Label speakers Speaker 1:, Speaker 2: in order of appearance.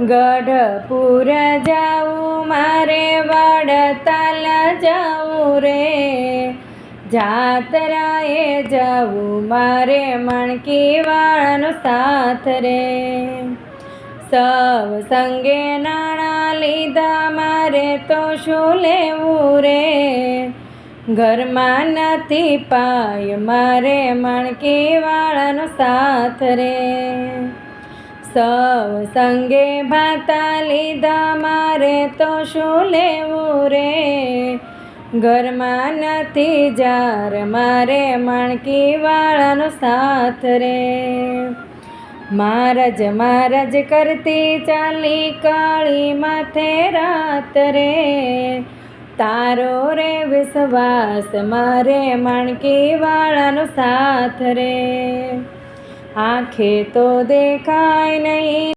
Speaker 1: ગઢપુર જાવું મારે વડતાલ જાવું રે. જાતરાએ જાઉં, મારે મણકી વાળાનો સાથ રે. સવ સંગે નાણા લીધા, મારે તો શું લેવું રે? ઘરમાં નથી પાય, મારે મણકી વાળાનો સાથ રે. સવ સંગે ભાતા લીધા, મારે તો શું લેવું રે? ઘરમાં નથી જાર, મારે માણકી વાળાનો સાથ રે. મારજ મારજ કરતી ચાલી કાળી માથે રાત રે. તારો રે વિશ્વાસ, મારે માણકી વાળાનો સાથ રે. આંખે તો દેખાય નહીં.